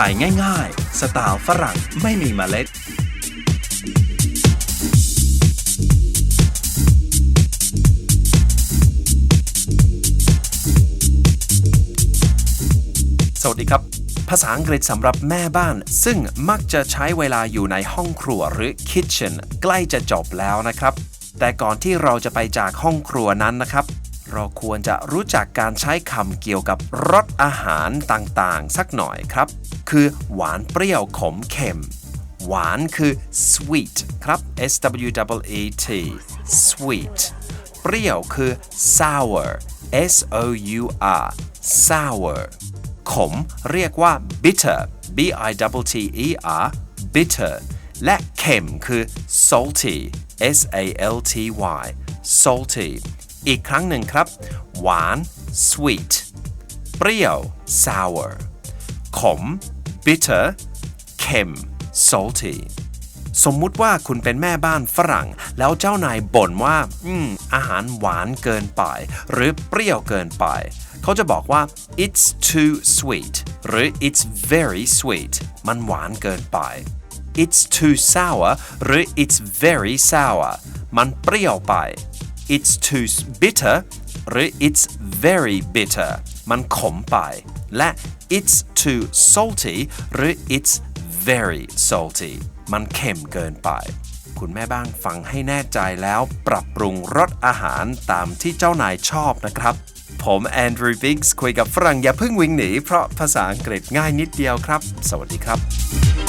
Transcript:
ถ่ายง่ายๆ สไตล์ฝรั่งไม่มีเมล็ด สวัสดีครับ ภาษาอังกฤษสำหรับแม่บ้าน ซึ่งมักจะใช้เวลาอยู่ในห้องครัวหรือ kitchen ใกล้จะจบแล้วนะครับ แต่ก่อนที่เราจะไปจากห้องครัวนั้นนะครับ เราควรจะรู้จักการใช้คำเกี่ยวกับรสอาหารต่างๆ สักหน่อยครับ คือหวานเปรี้ยวขมเค็ม หวานคือ sweet ครับ S W E E T sweet เปรี้ยวคือ sour S O U R sour ขมเรียกว่า bitter B I T T E R bitter และเค็มคือ salty S A L T Y salty อีกครั้งหนึ่งครับ หวาน sweet เปรี้ยว sour ขม bitter เค็ม salty สมมุติว่าคุณเป็นแม่บ้านฝรั่ง แล้วเจ้านายบ่นว่า อืม อาหารหวานเกินไป หรือเปรี้ยวเกินไป เขาจะบอกว่า it's too sweet หรือ it's very sweet มันหวานเกินไป it's too sour หรือ it's very sour มันเปรี้ยวไป it's too bitter หรือ it's very bitter มันขมไป และ it's too salty หรือ it's very salty มันเค็มเกินไป คุณแม่บ้านฟังให้แน่ใจแล้ว ปรับปรุงรสอาหารตามที่เจ้านายชอบนะครับ ผมแอนดรูว์บิกส์คุยกับฝรั่งอย่าเพิ่งวิ่งหนี เพราะภาษาอังกฤษง่ายนิดเดียวครับ สวัสดีครับ